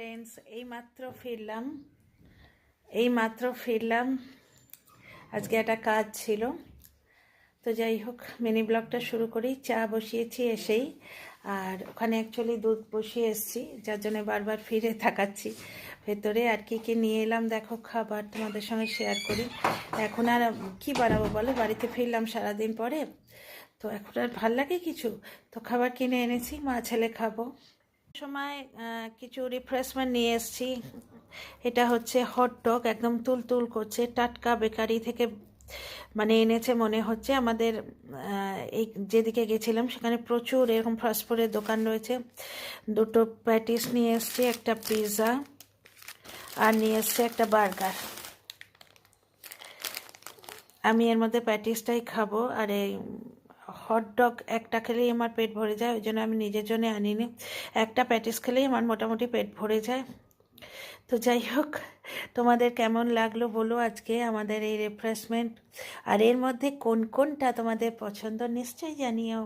Friends এই মাত্র ফিরলাম। এই মাত্র ফিরলাম। আজকে একটা কাজ ছিল। তো যাই হোক মিনি ব্লগটা শুরু করি। চা বসিয়েছি এসেই। আর ওখানে অ্যাকচুয়ালি দুধ বসিয়ে এসেছি, যার জন্য বারবার ফিরে তাকাচ্ছি। ভেতরে আর কি কি নিয়ে এলাম, দেখো, খাবার তোমাদের সঙ্গে শেয়ার করি। এখন আর কি বানাবো বলো? বাড়িতে ফিরলাম সারাদিন পরে। তো এখন আর ভালো লাগে কিছু? তো খাবার কিনে এনেছি, মা ছেলে খাব। সময় কিছু রিফ্রেশমেন্ট নিয়ে এসেছি। এটা হচ্ছে হট ডগ একদম তুল তুল করছে। টাটকা বেকারি থেকে মানে এনেছে মনে হচ্ছে। আমাদের এই যেদিকে গেছিলাম সেখানে প্রচুর এরকম ফাস্টফুডের দোকান রয়েছে। দুটো প্যাটিস নিয়ে এসেছি, একটা পিৎজা আর নিয়ে এসছে একটা বার্গার আমি এর মধ্যে প্যাটিসটাই খাব আর এই হট ডগ একটা খেলেই আমার পেট ভরে যায়, ওই জন্য আমি নিজের জন্য আনিনি। একটা প্যাটিস খেলেই আমার মোটামুটি পেট ভরে যায়। তো যাই হোক, তোমাদের কেমন লাগল বলো আজকে আমাদের এই রেফ্রেশমেন্ট আর এর মধ্যে কোন কোনটা তোমাদের পছন্দ নিশ্চয়ই জানিও।